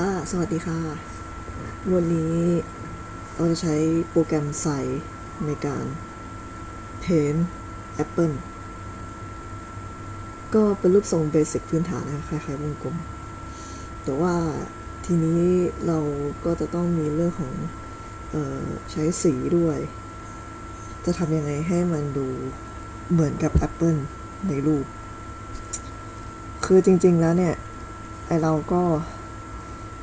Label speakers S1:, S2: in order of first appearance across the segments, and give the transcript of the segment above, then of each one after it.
S1: ค่ะ สวัสดีค่ะ วันนี้เราจะใช้โปรแกรมใส่ในการเทนแอปเปิลก็เป็นรูปทรงเบสิกพื้นฐานนะคะคล้ายๆวงกลม แต่ว่าทีนี้เราก็จะต้องมีเรื่องของออใช้สีด้วย จะทำยังไงให้มันดูเหมือนกับแอปเปิลในรูป คือจริงๆแล้วเนี่ย ไอเราก็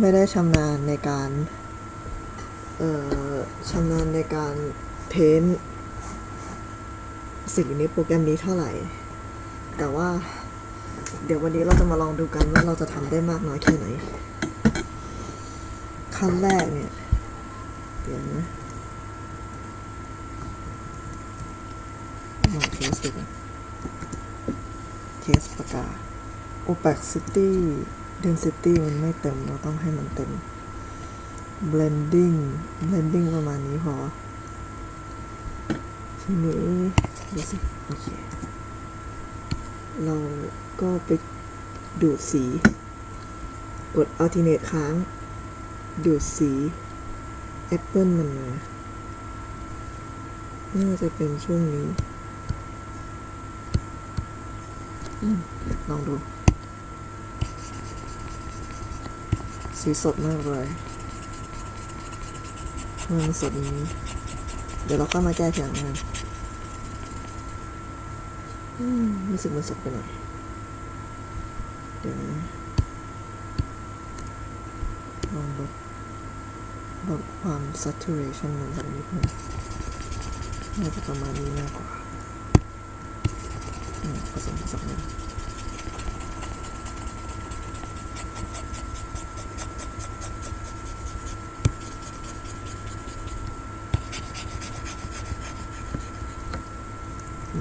S1: ไม่ได้ชำนาญในการเอ่อชำนาญในการเพ้นท์สีในโปรแกรมนี้เท่าไหร่ แต่ว่าเดี๋ยววันนี้เราจะมาลองดูกันว่าเราจะทำได้มากน้อยแค่ไหน ขั้นแรกเนี่ย เดี๋ยวนะลองเทสดูเทสปากกา opacity density มันไม่เต็ม เราต้องให้มันเต็ม blending blending ประมาณนี้พอ ทีนี้ดูสิโอเค เราก็ไปดูดสี กด alternate ค้าง ดูดสีแอปเปิลมันมาน่าจะเป็นช่วงนี้อลองดู สีสดมากเลยมันสดนี้ เดี๋ยวเราค่อยมาแก้ทีหลังนะอืมรู้สึกมันสดไปหน่อย เดี๋ยวนะลองลดลดความ saturation มันสักนิดนึงน่าจะประมาณนี้มากกว่าอืมผสมผสมกันไ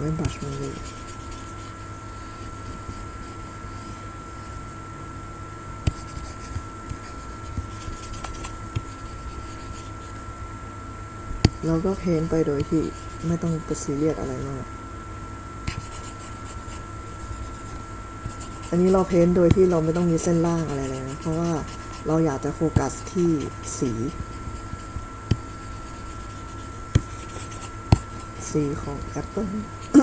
S1: ม่บัชมันเลยเราก็เพ้นไปโดยที่ไม่ต้องไปซีเรียสอะไรมาก อันนี้เราเพ้นโดยที่เราไม่ต้องมีเส้นล่างอะไรเลยนะ เพราะว่าเราอยากจะโฟกัสที่สี สีของแอปเปิล อื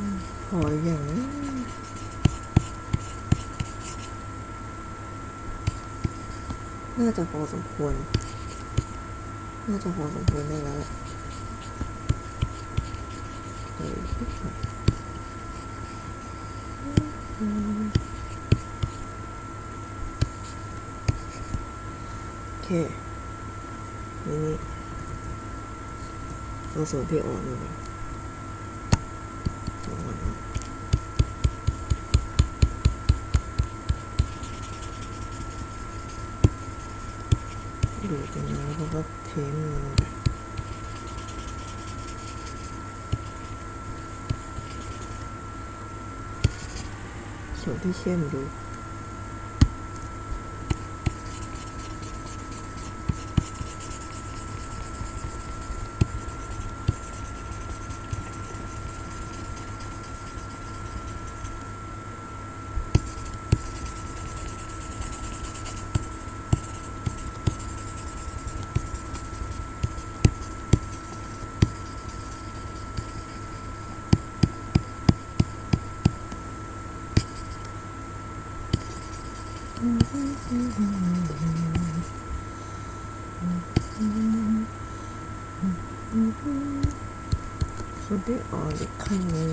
S1: มพออย่างนี้น่าจะพอสมควร น่าจะพอสมควรได้แล้วแหละเออโอเค นี่นี่เอาส่วนที่อ่อนลงมาอ่อนนะดูกันนะเพราะว่าเทนมันลงไปส่วนที่เข้มดู ดีออนอีกขั้นหนึ่ง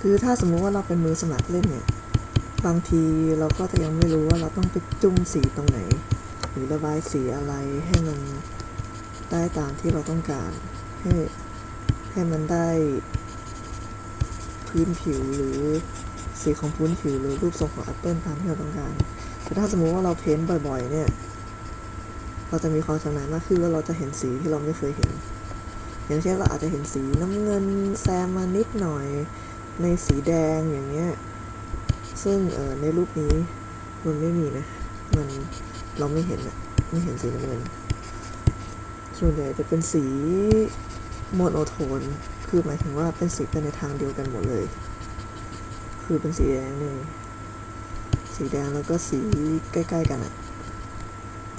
S1: คือถ้าสมมุติว่าเราเป็นมือสมัครเล่นเนี่ย บางทีเราก็จะยังไม่รู้ว่าเราต้องไปจุ่มสีตรงไหน หรือระบายสีอะไรให้มันได้ตามที่เราต้องการ ให้ให้มันได้ พื้นผิวหรือสีของพื้นผิวหรือรูปทรงของแอปเปิลตามที่เราต้องการ แต่ถ้าสมมุติว่าเราเพ้นท์บ่อย ๆ เนี่ย เราจะมีความชำนาญมากขึ้นแล้วเราจะเห็นสีที่เราไม่เคยเห็น อย่างเช่นเราอาจจะเห็นสีน้ำเงินแซมมานิดหน่อย ในสีแดงอย่างเงี้ยซึ่งเออในรูปนี้มันไม่มีนะ มันเราไม่เห็นอะไม่เห็นสีน้ำเงินส่วนใหญ่จะเป็นสีโมโนโทน คือหมายถึงว่าเป็นสีไปในทางเดียวกันหมดเลย คือเป็นสีแดงนี่สีแดงแล้วก็สีใกล้ ๆ กันอะ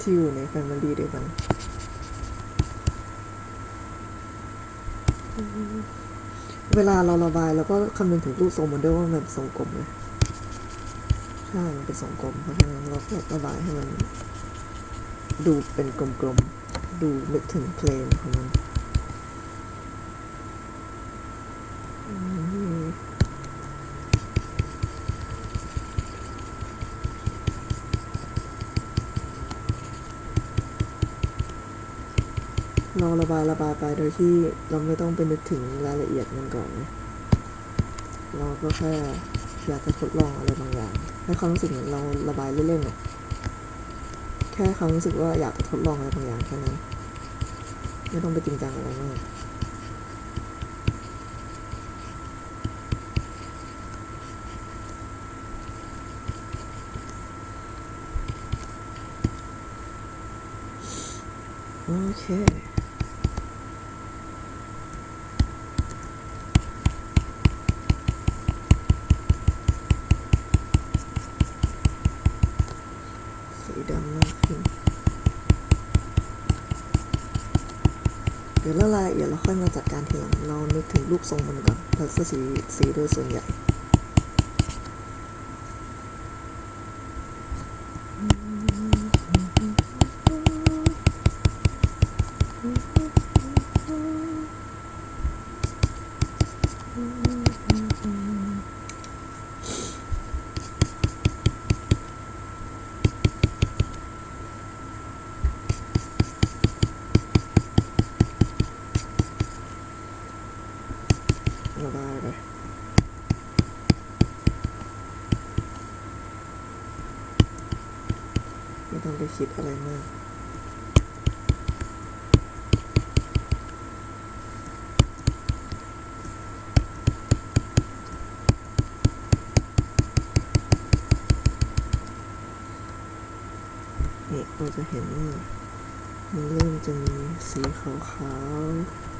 S1: ที่อยู่ในแฟมิลี่เดียวกันเวลาเราระบายเราก็คำนึงถึงรูปทรงมันด้วยว่ามันเป็นทรงกลมเลยใช่ มันเป็นทรงกลม เพราะฉะนั้นเราก็ระบายให้มัน ดูเป็นกลมๆ ดูนึกถึงเพลงของมันอืม เราระบายระบายไปโดยที่เราไม่ต้องไปนึกถึงรายละเอียดมันก่อนนะเราก็แค่อยากจะทดลองอะไรบางอย่างให้ความรู้สึกเหมือนเราระบายเล่นๆอะแค่ความรู้สึกว่าอยากจะทดลองอะไรบางอย่างแค่นั้นไม่ต้องไปจริงจังอะไรมากโอเค สีดำมากขึ้น เดี๋ยวรายละเอียดเราค่อยมาจัดการทีหลังเรานึกถึงรูปทรงมันก่อนแล้วก็สีสีโดยส่วนใหญ่ ระบายไปไม่ ต้องไปคิดอะไรมากนี่เราจะเห็นว่ามันเริ่มจะมีสีขาวๆ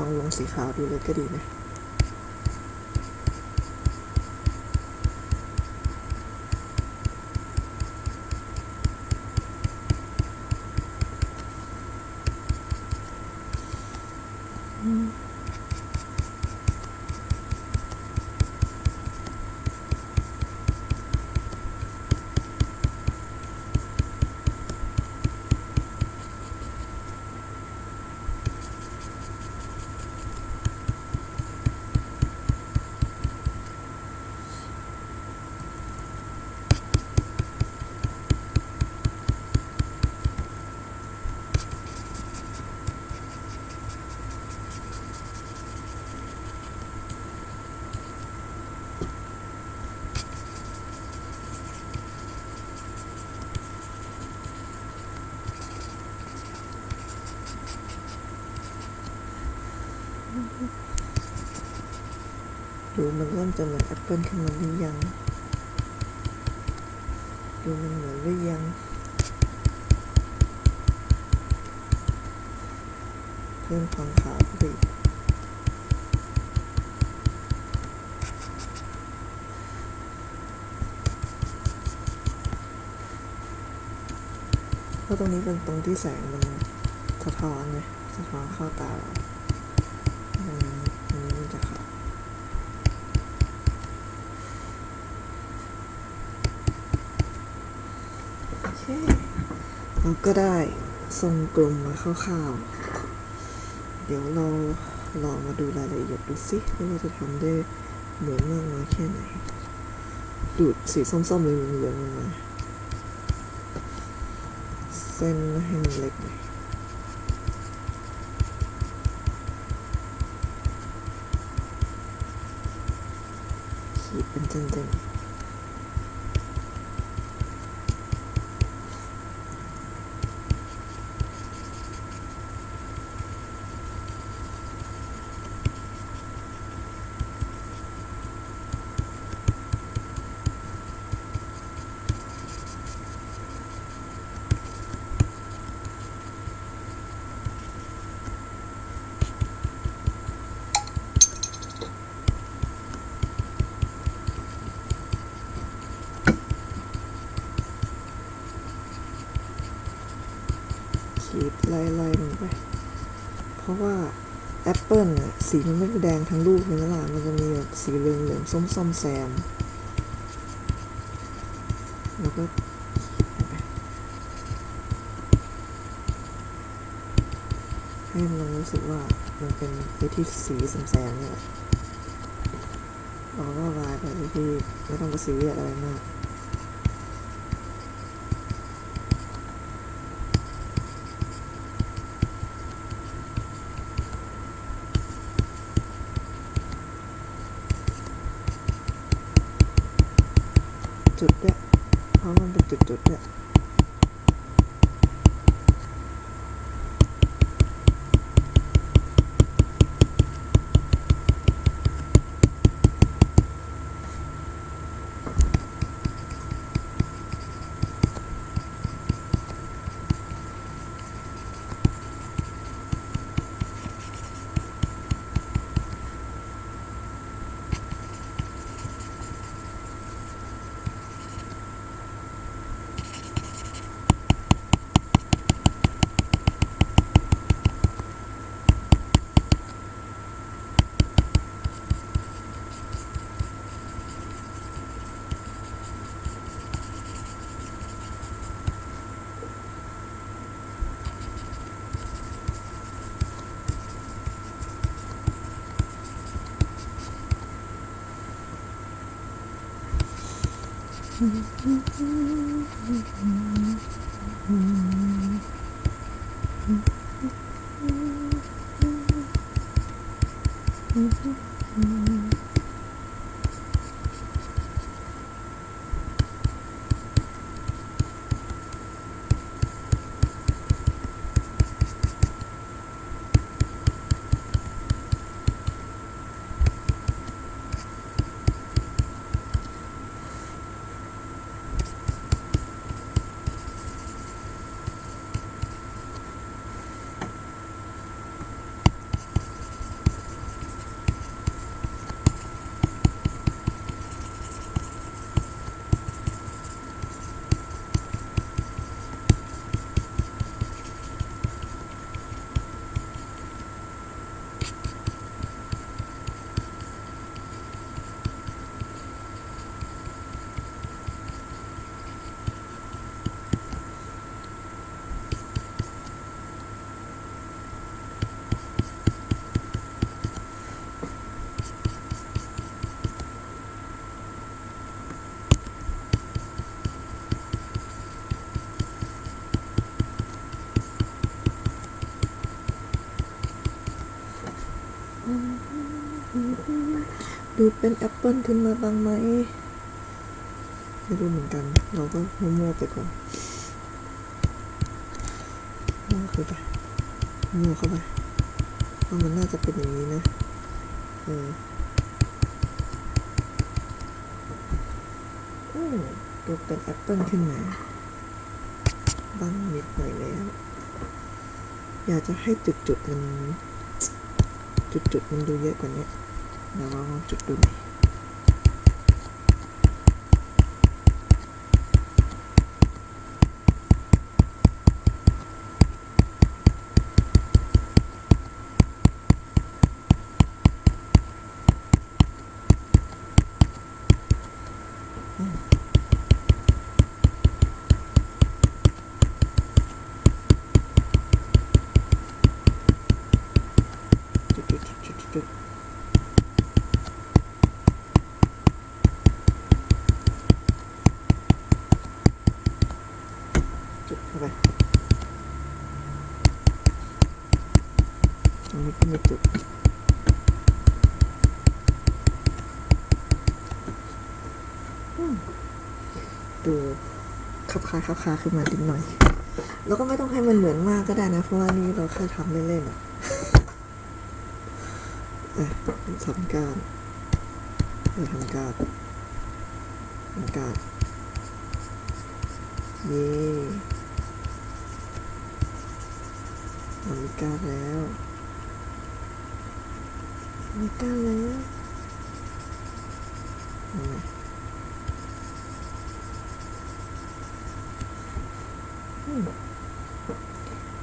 S1: ลองลงสีขาวดูเลยก็ดีนะ ดูมันเริ่มจะเหมือนแอปเปิลขึ้นมาหรือยัง ดูมันเหมือนหรือยังเพิ่มความขาวเข้าไปอีเพราะตรงนี้เป็นตรงที่แสงมันสะท้อนไงสะท้อนเข้าตาเราดังนั้นอันนี้มันจะขาว โอเคเรา ก็ได้ทรงกลมมาคร่าวๆ เดี๋ยวเราลองมาดูรายละเอียดดูสิว่าเราจะทำได้เหมือนมากน้อยแค่ไหน ดูดสีส้มๆเลยเหลืองๆมาเส้นให้มันเล็กหน่อยขีดเป็นเส้นๆ ขีดไล่ๆลงไป เพ ราะว่าแอปเปิลน่ะสีมันไม่ได้แดงทั้งลูกเลยนะล่ะมันจะมีแบบสีเหลืองเหลืองส้มส้มๆแซมแล้วก็ให้มันรู้สึกว่ามันเป็นวิธีสีแซมๆเนี่ยเราก็ระบายไปที่ไม่ต้องไปซีเรียสอะไรมาก จุดเนี่ยเพราะมันเป็นจุดจุดๆเนี่ย ดู เป็นแอปเปิลขึ้นมาบ้างไหมไม่รู้เหมือนกัน เราก็มั่วๆไปก่อนมั่วเข้าไปมั่วเข้าไปว่ามันน่าจะเป็นอย่างนี้นะเออดูเป็นแอปเปิลขึ้นมาบ้างนิดหน่อยแล้ว อยากจะให้จุดๆมันจุดๆมันดูเยอะกว่านี้ เดี๋ยวเราลองจุดดูหน่อยจุดๆ ตรงนี้ก็มีจุด ดูคับคาคับคาขึ้นมานิดหน่อย แล้วก็ไม่ต้องให้มันเหมือนมากก็ได้นะ เพราะว่านี่เราแค่ทำเล่นๆอะอะทำการเออทำการทำการเย่เรามีการแล้ว มีก้าแล้ว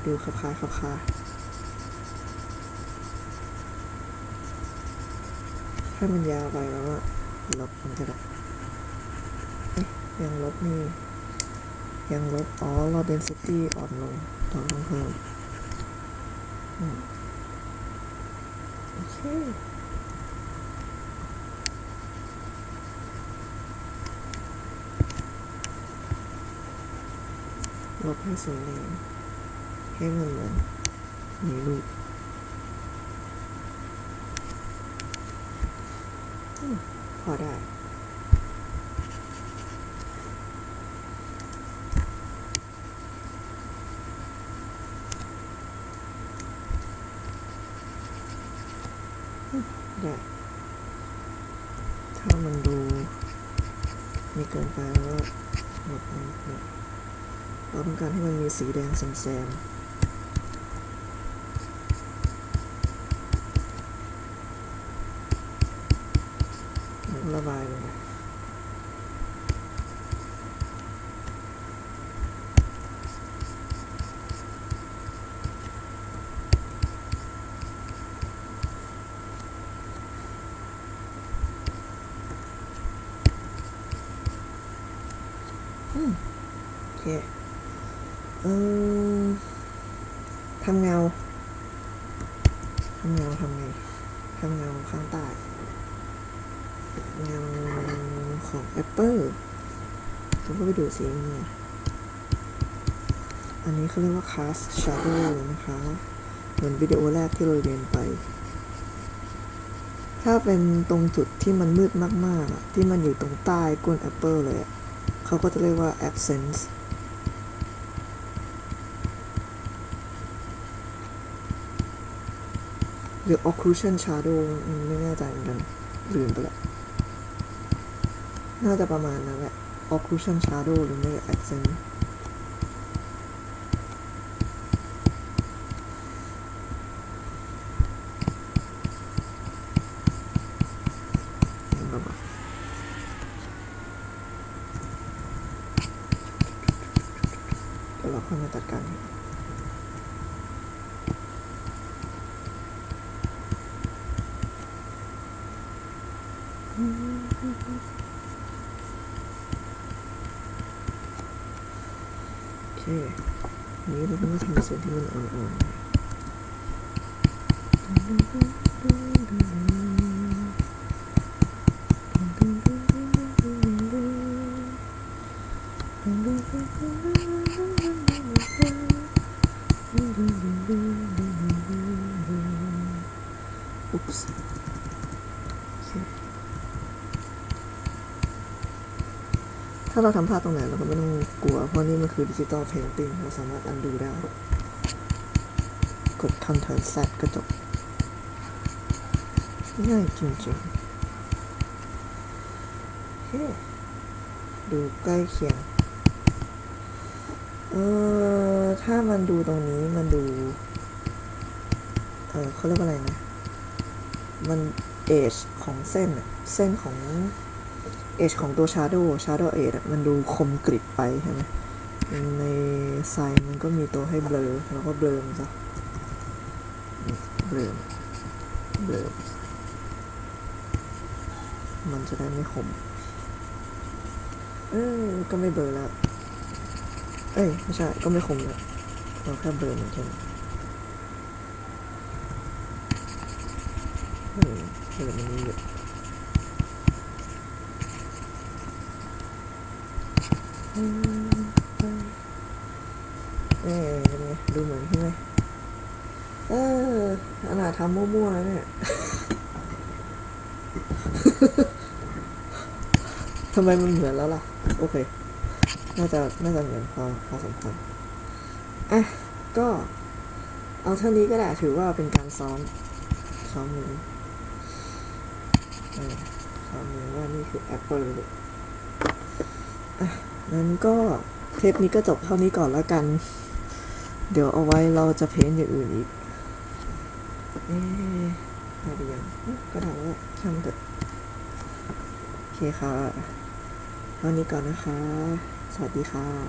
S1: ดูขับคายขับคาถ้ามันยาวไปแล้วอะลบมันก็ได้เอ๊ะยังลบนี่ ยังลบ อ๋อเรา density อ่อนลงต้องเพิ่มโอเค ลบให้สวยงามให้มันเหมือนมีรูปพอได้ถ้ามันดูมีเกินไปแล้วก็ลบมันหน่อยเราต้องการให้มันมี สีแดงแซมๆแล้วก็ระบายลงไปโอเค เออทำเงา ทำเงาทำไง ทำเงาข้างใต้ เงาของ Apple ต้องก็ไป ดูสีเนี่ยอันนี้เขาเรียกว่า cast shadow นะคะ เหมือนวิดีโอแรกที่เราเรียนไป ถ้าเป็นตรงจุดที่มันมืดมากๆ ที่มันอยู่ตรงใต้ก้น Apple เลยเขาก็จะเรียกว่า absence หรือ occlusion shadow ไม่แน่ใจเหมือนกันลืมไปละน่าจะประมาณนั้นแหละ occlusion shadow หรือไม่ก็ accent อย่างประมาณเดี๋ยวเราค่อยมาจัดการกัน โอเค นี้เราต้องมาทำส่วนที่มันอ่อนๆอุ๊ปส์โอเค ถ้าเราทำพลาดตรงไหนเราก็ไม่ต้องกลัว เพราะนี่มันคือดิจิตอลเพนติ้งเราสามารถอันดูได้ กด Ctrl Z ก็จบ ง่ายจริงๆโอเคดูใกล้เคียง เออถ้ามันดูตรงนี้มันดู เออเขาเรียกว่าอะไรนะ มันเอจของเส้น เส้นของ เอจของตัว Shadow Shadow Edge อะมันดูคมกริบไปใช่ไหมในไซน์มันก็มีตัวให้เบลอเราก็เบลอมซะเบลอเบลอมันจะได้ไม่คม เออก็ไม่เบลอแล้ว เอ้ย ไม่ใช่ ก็ไม่คมแล้วเราแค่เบลอมันแค่นั้นเออเบลอมันนี่เยอะ เอ๊ะเป็นไงดูเหมือนใช่ไหม เออขนาด ทำมั่วๆเนี่ยทำไมมันเหมือนแล้วล่ะ โอเค น่าจะ น่าจะเหมือนพอพอสมควรอะ ก็ เอาเท่านี้ก็ได้ถือว่าเป็นการซ้อม ซ้อมมือซ้อมมือว่านี่คือแอปเปิลอะงั้นก็เทปนี้ก็จบเท่านี้ก่อนแล้วกัน เดี๋ยวเอาไว้เราจะเพ้นท์อย่างอื่นอีก เอ๊ะได้หรือยังก็ถามวช่างมันเถอะโอเคค่ะตอนนี้ก่อนนะคะ สวัสดีค่ะ